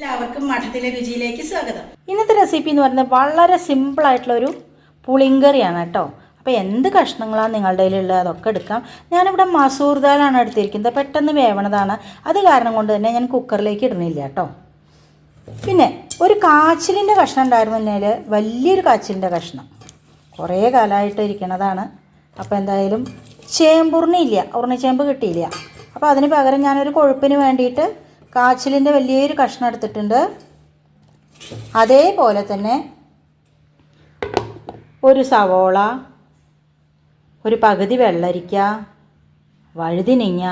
എല്ലാവർക്കും മഠത്തിലെ രുചിയിലേക്ക് സ്വാഗതം. ഇന്നത്തെ റെസിപ്പി എന്ന് പറയുന്നത് വളരെ സിമ്പിൾ ആയിട്ടുള്ള ഒരു പുളിങ്കറിയാണ് കേട്ടോ. അപ്പോൾ എന്ത് കഷ്ണങ്ങളാണ് നിങ്ങളുടെ കയ്യിലുള്ളത് അതൊക്കെ എടുക്കാം. ഞാനിവിടെ മസൂർ ദാലാണ് എടുത്തിരിക്കുന്നത്. പെട്ടെന്ന് വേവണതാണ്. അത് കാരണം കൊണ്ട് തന്നെ ഞാൻ കുക്കറിലേക്ക് ഇടുന്നില്ല കേട്ടോ. പിന്നെ ഒരു കാച്ചിലിന്റെ കഷ്ണം ഉണ്ടായിരുന്നെങ്കിൽ വലിയൊരു കാച്ചിലിന്റെ കഷ്ണം. കുറേ കാലമായിട്ട് ഇരിക്കണതാണ്. അപ്പോൾ എന്തായാലും ചേമ്പുറിനില്ല ഉറണിച്ചേമ്പ് കിട്ടിയില്ല. അപ്പോൾ അതിന് പകരം ഞാനൊരു കൊഴുപ്പിന് വേണ്ടിയിട്ട് കാച്ചിലിന്റെ വലിയൊരു കഷ്ണം എടുത്തിട്ടുണ്ട്. അതേപോലെ തന്നെ ഒരു സവോള ഒരു പകുതി വെള്ളരിക്ക വഴുതിനിങ്ങ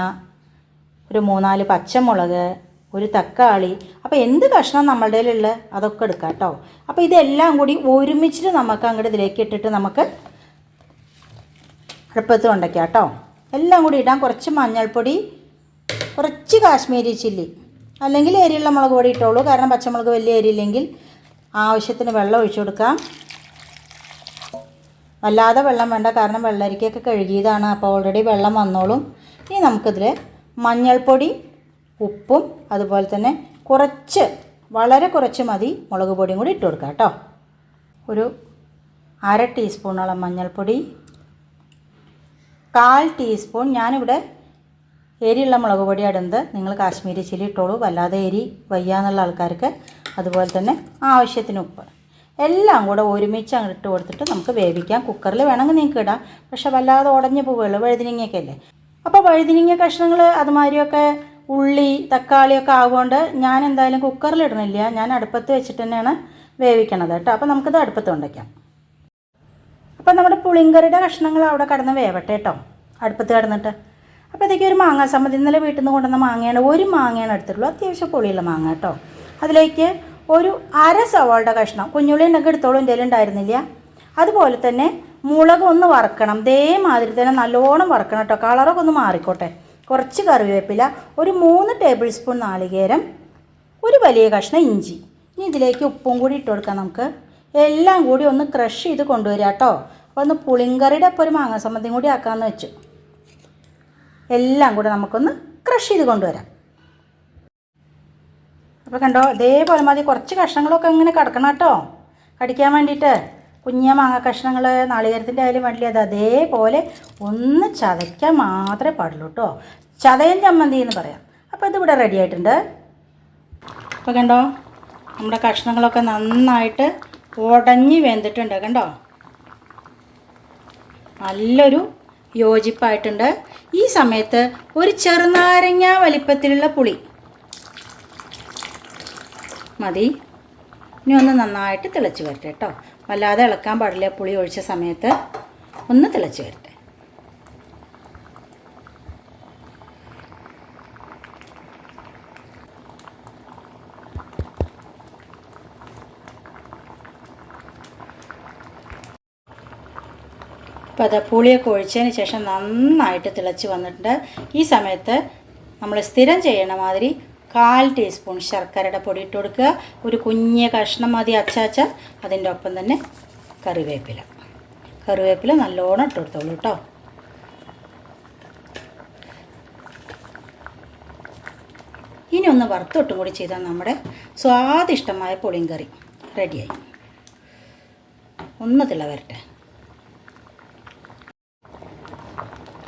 ഒരു മൂന്നാൽ പച്ചമുളക് ഒരു തക്കാളി. അപ്പോൾ എന്ത് കഷ്ണം നമ്മളുടെ കയ്യിലുള്ള അതൊക്കെ എടുക്കാം കേട്ടോ. അപ്പോൾ ഇതെല്ലാം കൂടി ഒരുമിച്ചിട്ട് നമുക്ക് അങ്ങോട്ട് ഇതിലേക്ക് ഇട്ടിട്ട് നമുക്ക് അടുപ്പത്ത് ഉണ്ടാക്കാം കേട്ടോ. എല്ലാം കൂടി ഇടാം. കുറച്ച് മഞ്ഞൾപ്പൊടി കുറച്ച് കാശ്മീരി ചില്ലി. അല്ലെങ്കിൽ എരിയുള്ള മുളക് പൊടി ഇട്ടോളൂ. കാരണം പച്ചമുളക് വലിയ എരിയില്ലെങ്കിൽ ആവശ്യത്തിന് വെള്ളം ഒഴിച്ചു കൊടുക്കാം. വല്ലാതെ വെള്ളം വേണ്ട. കാരണം വെള്ളരിക്കൊക്കെ കഴുകിയതാണ്. അപ്പോൾ ഓൾറെഡി വെള്ളം വന്നോളും. ഇനി നമുക്കിതിൽ മഞ്ഞൾപ്പൊടി ഉപ്പും അതുപോലെ തന്നെ കുറച്ച് വളരെ കുറച്ച് മതി മുളക് പൊടിയും കൂടി ഇട്ട് കൊടുക്കാം കേട്ടോ. ഒരു അര ടീസ്പൂണോളം മഞ്ഞൾപ്പൊടി കാൽ ടീസ്പൂൺ ഞാനിവിടെ എരിയുള്ള മുളക് പൊടി ഇടുന്നത് നിങ്ങൾ കാശ്മീരി ചില്ലി ഇട്ടോളൂ. വല്ലാതെ എരി വയ്യാന്നുള്ള ആൾക്കാർക്ക് അതുപോലെ തന്നെ ആവശ്യത്തിന് ഉപ്പ്. എല്ലാം കൂടെ ഒരുമിച്ച് അങ്ങോട്ട് ഇട്ട് കൊടുത്തിട്ട് നമുക്ക് വേവിക്കാം. കുക്കറിൽ വേണമെങ്കിൽ നിങ്ങൾക്ക് ഇടാം. പക്ഷെ വല്ലാതെ ഉടഞ്ഞു പോവുകയുള്ളൂ. വഴുതിനിങ്ങയൊക്കെ അല്ലേ? അപ്പോൾ വഴുതിനിങ്ങ കഷ്ണങ്ങൾ അതുമാതിരിയൊക്കെ ഉള്ളി തക്കാളിയൊക്കെ ആവുകൊണ്ട് ഞാൻ എന്തായാലും കുക്കറിൽ ഇടണില്ല. ഞാൻ അടുപ്പത്ത് വെച്ചിട്ട് തന്നെയാണ് വേവിക്കണത് കേട്ടോ. അപ്പോൾ നമുക്കിത് അടുപ്പത്ത് ഉണ്ടാക്കാം അപ്പോൾ നമ്മുടെ പുളിങ്കറിയുടെ കഷ്ണങ്ങൾ അവിടെ കിടന്ന് വേവട്ടെ കേട്ടോ. അടുപ്പത്ത് കിടന്നിട്ട്. അപ്പോഴത്തേക്ക് ഒരു മാങ്ങ സമ്മതി. ഇന്നലെ വീട്ടിൽ നിന്ന് കൊണ്ടുവന്ന മാങ്ങയാണ് ഒരു മാങ്ങയാണ് എടുത്തിട്ടുള്ളൂ. അത്യാവശ്യം പൊളിയുള്ള മാങ്ങ കേട്ടോ. അതിലേക്ക് ഒരു അര സവാളുടെ കഷ്ണം കുഞ്ഞുള്ളി എന്നൊക്കെ എടുത്തോളൂ എന്റെ ഉണ്ടായിരുന്നില്ല. അതുപോലെ തന്നെ മുളക് ഒന്ന് വറക്കണം. ഇതേമാതിരി തന്നെ നല്ലോണം വറക്കണം കേട്ടോ. കളറൊക്കെ ഒന്ന് മാറിക്കോട്ടെ. കുറച്ച് കറിവേപ്പില ഒരു മൂന്ന് ടേബിൾ സ്പൂൺ നാളികേരം ഒരു വലിയ കഷ്ണം ഇഞ്ചി. ഇനി ഇതിലേക്ക് ഉപ്പും കൂടി ഇട്ട് കൊടുക്കാം നമുക്ക്. എല്ലാം കൂടി ഒന്ന് ക്രഷ് ചെയ്ത് കൊണ്ടുവരിക കേട്ടോ. അപ്പോൾ ഒന്ന് പുളിങ്കറിയുടെ ഒപ്പം ഒരു മാങ്ങ സമ്മതിയും കൂടി ആക്കാമെന്ന് വെച്ചു. എല്ലാം കൂടെ നമുക്കൊന്ന് ക്രഷ് ചെയ്ത് കൊണ്ടുവരാം. അപ്പോൾ കണ്ടോ ഇതേപോലെ മതി. കുറച്ച് കഷ്ണങ്ങളൊക്കെ ഇങ്ങനെ കിടക്കണം കേട്ടോ. കടിക്കാൻ വേണ്ടിയിട്ട് കുഞ്ഞ മാങ്ങ കഷ്ണങ്ങൾ നാളികേരത്തിന്റെ ആയാലും വേണ്ടില്ല അത് അതേപോലെ ഒന്ന് ചതയ്ക്കാൻ മാത്രമേ പാടുള്ളൂ കേട്ടോ. ചതയൻ ചമ്മന്തി എന്ന് പറയാം. അപ്പോൾ ഇതിവിടെ റെഡി ആയിട്ടുണ്ട്. അപ്പോൾ കണ്ടോ നമ്മുടെ കഷ്ണങ്ങളൊക്കെ നന്നായിട്ട് ഉടഞ്ഞ് വെന്തിട്ടുണ്ട് കണ്ടോ. നല്ലൊരു യോജിപ്പായിട്ടുണ്ട്. ഈ സമയത്ത് ഒരു ചെറുനാരങ്ങ വലിപ്പത്തിലുള്ള പുളി. മതി. ഇനി ഒന്ന് നന്നായിട്ട് തിളച്ച് വരട്ടെ കേട്ടോ വല്ലാതെ ഇളക്കാൻ പാടില്ല പുളി ഒഴിച്ച സമയത്ത്. ഒന്ന് തിളച്ച് വരട്ടെ. അപ്പോൾ അത് പുളിയൊക്കെ ഒഴിച്ചതിന് ശേഷം നന്നായിട്ട് തിളച്ച് വന്നിട്ടുണ്ട്. ഈ സമയത്ത് നമ്മൾ സ്ഥിരം ചെയ്യണ മാതിരി കാൽ ടീസ്പൂൺ ശർക്കരയുടെ പൊടി ഇട്ട് കൊടുക്കുക. ഒരു കുഞ്ഞ് കഷ്ണം മതി അച്ചാച്ച. അതിന്റെ ഒപ്പം തന്നെ കറിവേപ്പില. കറിവേപ്പില നല്ലോണം ഇട്ട് കൊടുത്തോളൂ കേട്ടോ. ഇനി ഒന്ന് വറുത്തൊട്ടും കൂടി ചെയ്താൽ നമ്മുടെ സ്വാദിഷ്ടമായ പുളിങ്കറി റെഡിയായി. ഒന്ന് തിള വരട്ടെ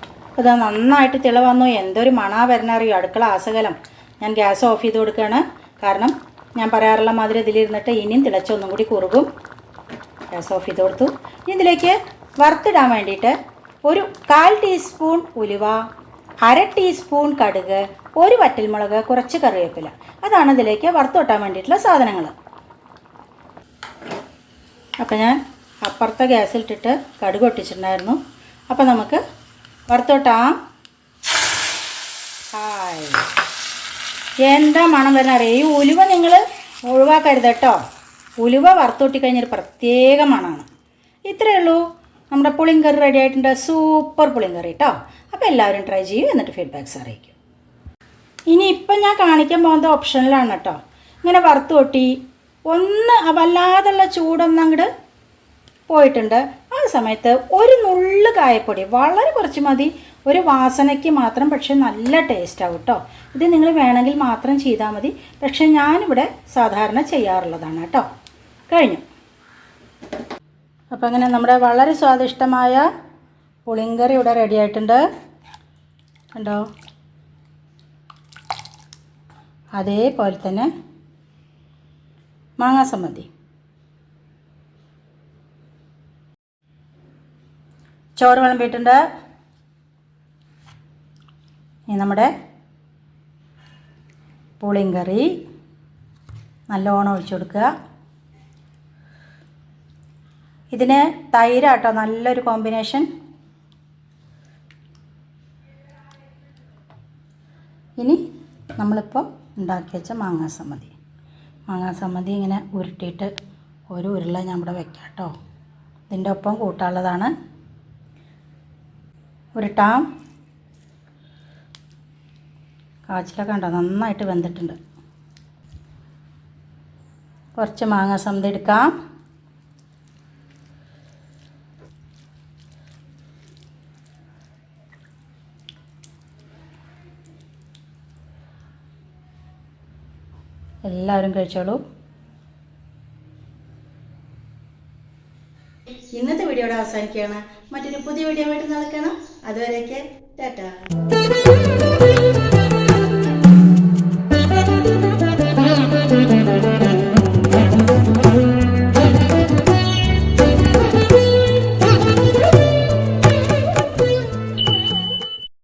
അപ്പോൾ ഇതാ നന്നായിട്ട് തിള വന്നു. എന്തൊരു മണാ വരണറിയോ അടുക്കള ആസകലം ഞാൻ ഗ്യാസ് ഓഫ് ചെയ്ത് കൊടുക്കുകയാണ് കാരണം ഞാൻ പറയാറുള്ള മാതിരി ഇതിലിരുന്നിട്ട് ഇനിയും തിളച്ചൊന്നും കൂടി കുറുകും. ഗ്യാസ് ഓഫ് ചെയ്ത് കൊടുത്തു. ഇനി ഇതിലേക്ക് വറുത്തിടാൻ വേണ്ടിയിട്ട് ഒരു കാൽ ടീസ്പൂൺ ഉലുവ അര ടീസ്പൂൺ കടുക് ഒരു വറ്റൽമുളക് കുറച്ച് കറിവേപ്പില. അതാണ് ഇതിലേക്ക് വറുത്തോട്ടാൻ വേണ്ടിയിട്ടുള്ള സാധനങ്ങൾ. അപ്പോൾ ഞാൻ അപ്പുറത്തെ ഗ്യാസിലിട്ടിട്ട് കടുക് ഒട്ടിച്ചിട്ടുണ്ടായിരുന്നു അപ്പോൾ നമുക്ക് വറുത്തോട്ടാം? ഹായ്. എന്താ മണം വരുന്ന അറിയാം? ഈ ഉലുവ നിങ്ങൾ ഒഴിവാക്കരുത് കേട്ടോ. ഉലുവ വറുത്തൊട്ടി കഴിഞ്ഞൊരു പ്രത്യേക മണമാണ്. ഇത്രയേ ഉള്ളൂ. നമ്മുടെ പുളിങ്കറി റെഡി ആയിട്ടുണ്ട്. സൂപ്പർ പുളിങ്കറി കേട്ടോ. അപ്പോൾ എല്ലാവരും ട്രൈ ചെയ്യും എന്നിട്ട് ഫീഡ്ബാക്ക്സ് അറിയിക്കും. ഇനി ഇപ്പം ഞാൻ കാണിക്കാൻ പോകുന്നത് ഓപ്ഷനിലാണ് കേട്ടോ. ഇങ്ങനെ വറുത്ത് ഒന്ന് വല്ലാതുള്ള ചൂടൊന്നും അങ്ങോട്ട് പോയിട്ടുണ്ട്. സമയത്ത് ഒരു നുള്ള് കായപ്പൊടി വളരെ കുറച്ച് മതി. ഒരു വാസനയ്ക്ക് മാത്രം പക്ഷേ നല്ല ടേസ്റ്റ് ആവും കേട്ടോ ഇത് നിങ്ങൾ വേണമെങ്കിൽ മാത്രം ചെയ്താൽ മതി. പക്ഷെ ഞാനിവിടെ സാധാരണ ചെയ്യാറുള്ളതാണ് കേട്ടോ കഴിഞ്ഞു. അപ്പോൾ അങ്ങനെ നമ്മുടെ വളരെ സ്വാദിഷ്ടമായ പുളിങ്കറി ഇവിടെ റെഡി ആയിട്ടുണ്ട്. കണ്ടോ? അതേപോലെ തന്നെ മാങ്ങാ സമ്മതി ചോറ് വിളമ്പിയിട്ടുണ്ട്. ഇനി നമ്മുടെ പുളിങ്കറി നല്ലോണം ഒഴിച്ചു കൊടുക്കുക. ഇതിന് തൈരാട്ടോ നല്ലൊരു കോമ്പിനേഷൻ. ഇനി നമ്മളിപ്പോൾ ഉണ്ടാക്കി വെച്ച മാങ്ങാ സമ്മതി മാങ്ങാ സമ്മതി ഇങ്ങനെ ഉരുട്ടിയിട്ട് ഒരു ഉരുള ഞാൻ ഇവിടെ വെക്കാം കേട്ടോ ഇതിന്റെ ഒപ്പം കൂട്ടാനുള്ളതാണ്. ഉരുട്ടാം കാച്ചിലൊക്കെ ഉണ്ടോ നന്നായിട്ട് വെന്തിട്ടുണ്ട്. കുറച്ച് മാങ്ങ സന്ത എടുക്കാം. എല്ലാവരും കഴിച്ചോളൂ. ഇന്നത്തെ വീഡിയോ ഇവിടെ അവസാനിക്കുകയാണ്. മറ്റൊരു പുതിയ വീഡിയോ ആയിട്ട് നടക്കണം അതുവരേക്ക് ടാറ്റാ.